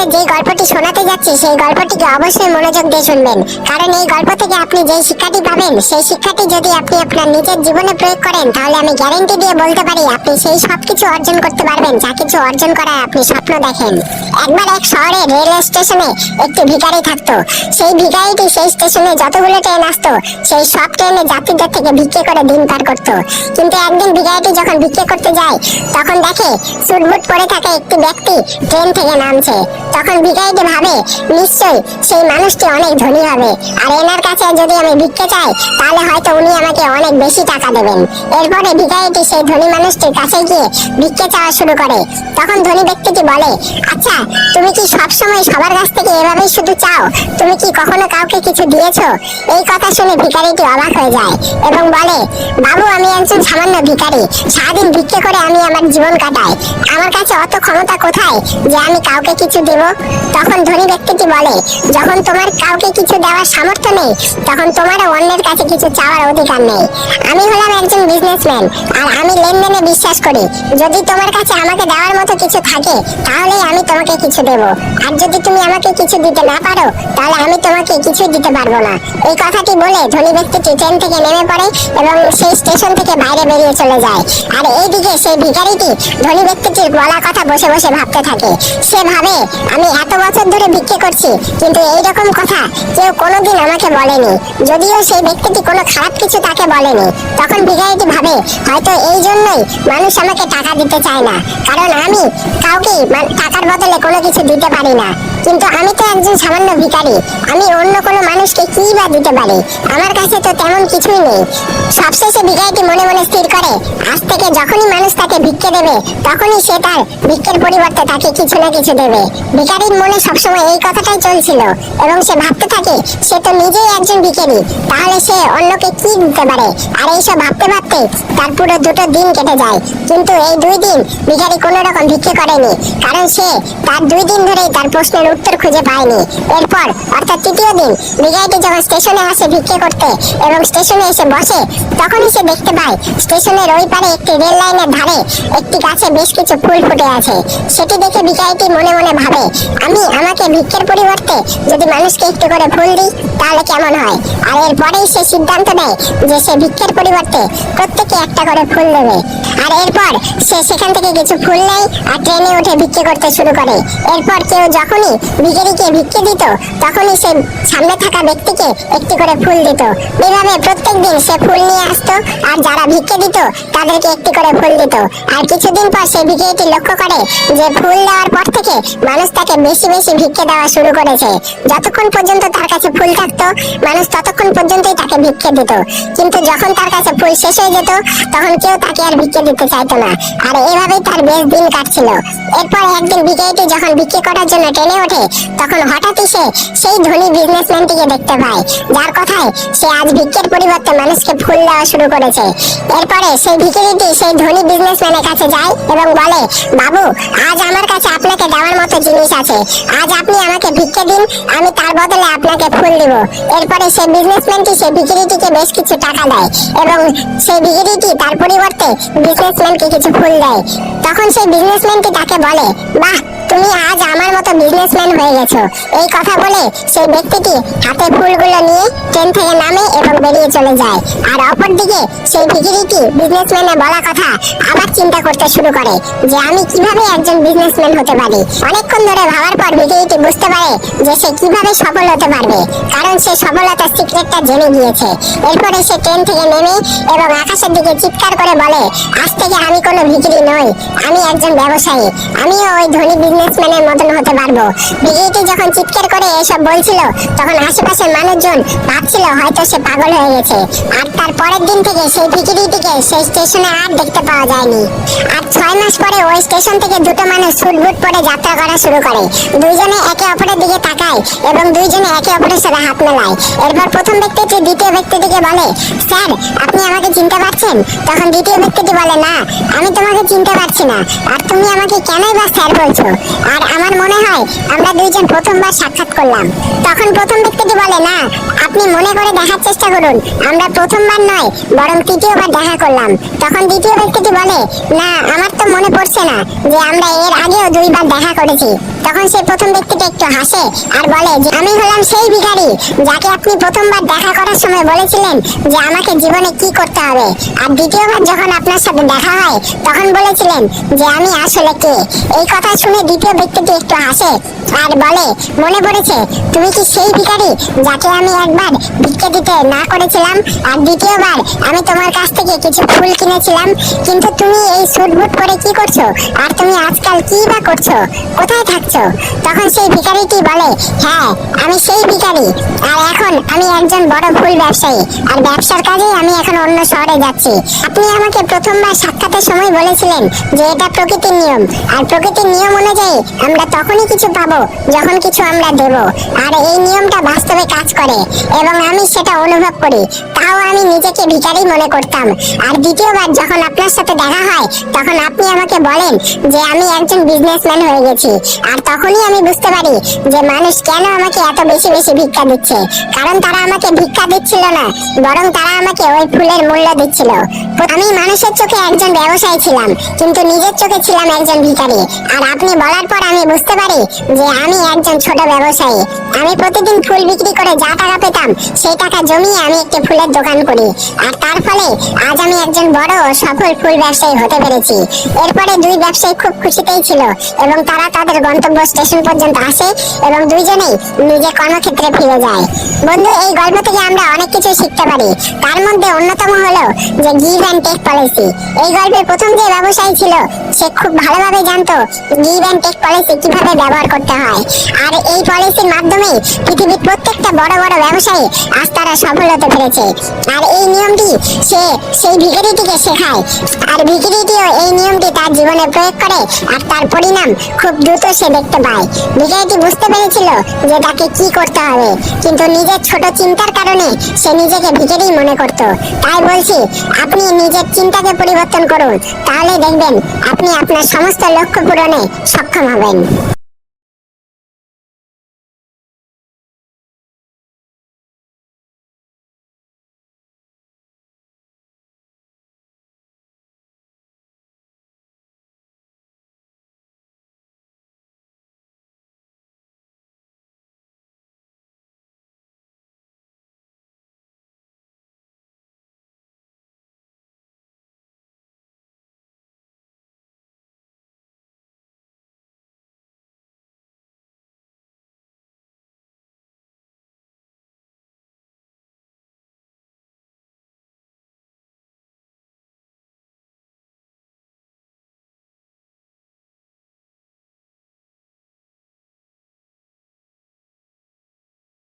আপনাদের যে গল্পটি শোনাতে যাচ্ছি, সেই গল্পটিকে অবশ্যই মনোযোগ দিয়ে শুনবেন। কারণ এই গল্প থেকে আপনি যে শিক্ষাটি পাবেন, সেই শিক্ষাটি যদি আপনি আপনার নিজের জীবনে প্রয়োগ করেন, তাহলে আমি গ্যারেন্টি দিয়ে বলতে পারি, আপনি সেই সব কিছু অর্জন করতে পারবেন, যা কিছু অর্জন করার আপনি স্বপ্ন দেখেন। একবার এক শহরে রেলওয়ে স্টেশনে একটি ভিখারি থাকতো। সেই ভিখারিটি সেই স্টেশনে যতগুলো ট্রেন আসতো, সেই সব ট্রেনে যাত্রীদের থেকে ভিক্ষে করে দিন পার করতো। কিন্তু একদিন ভিখারিটি যখন ভিক্ষে করতে যায়, তখন দেখে সুটবুট পরে থাকা একটি ব্যক্তি ট্রেন থেকে নামছে। তখন ভিখারিটি ভাবে, নিশ্চয়ই সেই মানুষটি অনেক ধনী হবে। আর এনার কাছে যদি আমি ভিক্ষে চাই, তাহলে হয়তো উনি আমাকে অনেক বেশি টাকা দেবেন। এরপরে ভিখারিটি সেই ধনী মানুষটির কাছে গিয়ে ভিক্ষে চাওয়া শুরু করে। তখন ধনী ব্যক্তিটি বলে আচ্ছা তুমি কি সবসময় সবার কাছ থেকে এভাবেই শুধু চাও? তুমি কি কখনো কাউকে কিছু দিয়েছ? এই কথা শুনে ভিখারিটি অবাক হয়ে যায় এবং বলে, বাবু, আমি একজন সামান্য ভিখারি। সারাদিন ভিক্ষে করে আমি আমার জীবন কাটাই। আমার কাছে অত ক্ষমতা কোথায় যে আমি কাউকে কিছু দেব? তখন ধনী ব্যক্তিটি বলে, যখন তোমার কাউকে কিছু দেওয়ার সামর্থ্য নেই, তখন তোমারও অন্যের কাছে কিছু চাওয়ার অধিকার নেই। আমি হলাম একজন বিজনেসম্যান আর আমি লেনদেনে বিশ্বাস করি। যদি তোমার কাছে আমাকে দেওয়ার মতো কিছু থাকে, তাহলেই আমি তোমাকে কিছু দেব। আর যদি তুমি আমাকে কিছু দিতে না পারো, তাহলে আমি তোমাকে কিছু দিতে পারব না। এই কথাটি বলে ধনী ব্যক্তিটি ট্রেন থেকে নেমে পড়ে এবং সেই স্টেশন থেকে বাইরে বেরিয়ে চলে যায়। আর এইদিকে সেই ভিখারিটি ধনী ব্যক্তিটির বলা কথা বসে বসে ভাবতে থাকে। সে ভাবে, আমি এত বছর ধরে ভিক্ষে করছি, কিন্তু এইরকম কথা কেউ কোনোদিন আমাকে বলেনি। যদিও সেই ব্যক্তিটি কোনো খারাপ কিছু তাকে বলেনি। তখন ভিখারিটি ভাবে, হয়তো এই জন্যই মানুষ আমাকে টাকা দিতে চায় না। কারণ আমি কাউকে টাকার বদলে কোনো কিছু দিতে পারি না। কিন্তু আমি তো একজন সামান্য ভিখারি। আমি অন্য কোনো মানুষকে কি বা দিতে পারি? আমার কাছে তো তেমন কিছুই নেই। সবশেষে ভিখারিটি মনে মনে স্থির করে, আজ থেকে যখনই মানুষ তাকে ভিক্ষে দেবে, তখনই সে তার ভিক্ষের পরিবর্তে তাকে কিছু না কিছু দেবে। ভিখারির মনে সবসময় এই কথাটাই চলছিল, এবং সে ভাবতে থাকে, সে তো নিজেই একজন ভিখারি, তাহলে সে অন্যকে কি দিতে পারে? আর এইসব ভাবতে ভাবতে তার পুরো দুটো দিন কেটে যায়। কিন্তু এই দুই দিন ভিখারি কোনো রকম ভিক্ষে করেনি, কারণ সে তার দুই দিন ধরেই তার প্রশ্নের উত্তর খুঁজে পায়নি। এরপর, অর্থাৎ তৃতীয় দিন ভিখারিটি যখন স্টেশনে আসে ভিক্ষে করতে এবং স্টেশনে এসে বসে, তখনই সে দেখতে পায়, স্টেশনের ওই পারে একটি রেল লাইনের ধারে একটি গাছে বেশ কিছু ফুল ফুটে আছে। সেটি দেখে ভিখারিটি মনে মনে ভাবে, আমি আমাকে ভিক্ষের পরিবর্তে যদি মানুষকে একটু করে ফুল দিই, তাহলে কেমন হয়? আর এরপরেই সে সিদ্ধান্ত নেয় যে সে ভিক্ষের পরিবর্তে প্রত্যেকে একটা করে ফুল দেবে। আর এরপর সে সেখান থেকে কিছু ফুল নেয় আর ট্রেনে উঠে ভিক্ষে করতে শুরু করে। এরপর কেউ যখনই ভিখারিকে ভিক্ষে দিত, তখনই সে সামনে থাকা ব্যক্তিকে একটি করে ফুল দিত। এভাবে প্রত্যেক দিন সে ফুল নিয়ে আসতো, আর যারা ভিক্ষে দিত, তাদেরকে একটি করে ফুল দিত। আর কিছুদিন পর সে ভিখারিটি লক্ষ্য করে যে ফুল দেওয়ার পর থেকে মানুষ তাকে বেশি বেশি ভিক্ষে দেওয়া শুরু করেছে। যতক্ষণ পর্যন্ত তার কাছে ফুল থাকতো, মানুষ ততক্ষণ পর্যন্তই তাকে ভিক্ষে দিত। কিন্তু যখন তার কাছে ফুল শেষ হয়ে যেত, তখন কেউ তাকে আর ভিক্ষে দিতে চাইতো না। আর এভাবেই তার বেশ দিন কাটছিল। এরপর একদিন ভিখারিটি যখন ভিক্ষে করার জন্য ট্রেনে ওঠে, তখন হঠাৎই সে সেই ধনী বিজনেসম্যানটিকে দেখতে পায়। যার কথায় সে আজ ভিক্ষের পরিবর্তে মানুষকে ফুল দেওয়া শুরু করেছে। এরপরে সেই ভিখারিটি সেই ধনী বিজনেসম্যানের কাছে যায় এবং বলে, বাবু, আজ আমার কাছে আপনাকে দেওয়ার মতো জিনিস আছে। আজ আপনি আমাকে ভিক্ষে দিন, আমি তার বদলে আপনাকে ফুল দিব। এরপরে সেই বিজনেসম্যানটি সেই ভিখারিটিকে বেশ কিছু টাকা দেয় এবং সেই ভিখারিটি তার পরিবর্তে বিজনেসম্যানকে কিছু ফুল দেয়। তখন সেই বিজনেসম্যানটি তাকে বলে, বাহ তুমি আজ আমার মতো বিজনেসম্যান হয়ে গেছো। এই কথা বলে সেই ব্যক্তিটি হাতে ফুলগুলো নিয়ে ট্রেন থেকে নামে এবং বেরিয়ে চলে যায়। আর অপরদিকে সেই ভিখিরিটি বিজনেসম্যানের বলা কথা আবার চিন্তা করতে শুরু করে যে আমি কীভাবে একজন বিজনেসম্যান হতে পারি। অনেকক্ষণ ধরে ভাবার পর ভিখিরিটি বুঝতে পারে যে সে কীভাবে সফল হতে পারবে। কারণ সে সফলতার সিক্রেটটা জেনে গিয়েছে। এরপরে সে ট্রেন থেকে নেমে এবং আকাশের দিকে চিৎকার করে বলে, আজ থেকে আমি কোনো ভিখিরি নই, আমি একজন ব্যবসায়ী। আমিও ওই ধনী বিজনেসম্যানের মতন হতে পারব। বিএটি যখন চিৎকার করে এসব বলছিল, তখন আশেপাশের মানুষজন ভাবছিল হয়তো সে পাগল হয়ে গেছে। আর তার পরের দিন থেকে সেই ফিকিরিটিকে সেই স্টেশনে আর দেখতে পাওয়া যায়নি। আর ছয় মাস পরে ওই স্টেশন থেকে দুটো মানুষ সুটবুট পরে যাত্রা করা শুরু করে। দুজনে একে অপরের দিকে তাকায় এবং দুইজনে একে অপরের সাথে হাত মেলায়। এরপর প্রথম ব্যক্তিটি দ্বিতীয় ব্যক্তিটিকে বলে, স্যার, আপনি আমাকে চিনতে পারছেন? তখন দ্বিতীয় ব্যক্তিটি বলে, না, আমি তোমাকে চিনতে পারছি না। আর তুমি আমাকে কেনই বা স্যার বলছো? আর আমার মনে হয় আমরা দুইজন প্রথমবার সাক্ষাৎ করলাম। তখন প্রথম ব্যক্তিটি বলে, না, আপনি মনে করে দেখার চেষ্টা করুন। আমরা প্রথমবার নয়, বরং তৃতীয়বার দেখা করলাম। তখন দ্বিতীয় ব্যক্তিটি বলে, না, আমার তো মনে পড়ছে না যে আমরা এর আগেও দুইবার দেখা করেছি। তখন সেই প্রথম ব্যক্তিটা একটু হাসে আর বলে যে, আমি হলাম সেই ভিখারি যাকে আপনি প্রথমবার দেখা করার সময় বলেছিলেন যে আমাকে জীবনে কি করতে হবে। আর দ্বিতীয়বার যখন আপনার সাথে দেখা হয়, তখন বলেছিলেন যে, আমি আসলে কে? এই কথা শুনে দ্বিতীয় ব্যক্তিটি একটু হাসে আর বলে, মনে পড়েছে, তুমি কি সেই ভিখারি যাকে আমি একবার ভিক্ষে দিতে না করেছিলাম? আর দ্বিতীয়বার আমি তোমার কাছ থেকে কিছু ফুল কিনেছিলাম, কিন্তু তুমি এই স্যুট বুট পরে কি করছ? আর তুমি আজকাল কি বা করছ? কোথায় থাকছো? তখন সেই ভিখারিটি বলে? হ্যাঁ আমি সেই ভিখারি। আর এখন আমি একজন বড় ফুল ব্যবসায়ী। আর ব্যবসার কাজেই আমি এখন অন্য শহরে যাচ্ছি। আপনি আমাকে প্রথমবার সাক্ষাতের সময় বলেছিলেন যে এটা প্রকৃতির নিয়ম। আর প্রকৃতির নিয়ম অনুযায়ী আমরা তখনই কিছু পাবো যখন কিছু আমরা দেব। আর এই নিয়মটা বাস্তবে কাজ করে। এবং আমি সেটা অনুভব করি। তাও আমি নিজেকে ভিখারি মনে করতাম। আর দ্বিতীয়বার যখন আপনার সাথে দেখা হয়, তখন আপনি আমাকে বলেন যে আমি একজন বিজনেসম্যান হয়ে গেছি। আর তখনই আমি বুঝতে পারি যে মানুষ কেন আমাকে এত বেশি বেশি ভিক্ষা দিচ্ছে। কারণ তারা আমাকে ভিক্ষা দিচ্ছিল না, বরং তারা আমাকে ওই ফুলের মূল্য দিচ্ছিল। আমি মানুষের চোখে একজন ব্যবসায়ী ছিলাম, কিন্তু নিজের চোখে ছিলাম একজন ভিখারি। আর আপনি বলার পর আমি বুঝতে পারি যে আমি একজন ছোট ব্যবসায়ী। আমি প্রতিদিন ফুল বিক্রি করে যা টাকা পেতাম, সেই টাকা জমিয়ে আমি একটি ফুলের দোকান করি। আর তার ফলে আজ আমি একজন বড় ও সফল ফুল ব্যবসায়ী হতে পেরেছি। এরপরে দুই ব্যবসায়ী খুব খুশিতেই ছিল, এবং তারা তাদের গন্তব্য স্টেশন পর্যন্ত আসে এবং দুইজনেই নিজের কর্মক্ষেত্রে ফিরে যায়। বন্ধু, এই গল্প থেকে আমরা অনেক কিছু শিখতে পারি। তার মধ্যে অন্যতম হলো যে গিভ অ্যান্ড টেক পলিসি এই গল্পের প্রথম যে ব্যবসায়ী ছিল, সে খুব ভালোভাবে জানতো গিভ অ্যান্ড টেক পলিসি কীভাবে ব্যবহার করতে হয়। আর এই পলিসির মাধ্যমেই পৃথিবীর প্রত্যেকটা বড় বড় ব্যবসায়ী আজ তারা সফল হতে পেরেছে। আর এই নিয়মটি সে সেই ভিখারিটিকে শেখায়। আর ভিখারিটিও এই নিয়মটি তার জীবনে প্রয়োগ করে, আর তার পরিণাম খুব দ্রুত সে দেখতে পায়। ভিখারিটি বুঝতে পেরেছিল যে তাকে কি করতে হবে। কিন্তু নিজের ছোট চিন্তার কারণে সে নিজেকে ভিখারি মনে করত। তাই বলছি, আপনি নিজের চিন্তাকে পরিবর্তন করুন। তাহলে দেখবেন, আপনি আপনার সমস্ত লক্ষ্য পূরণে সক্ষম হবেন।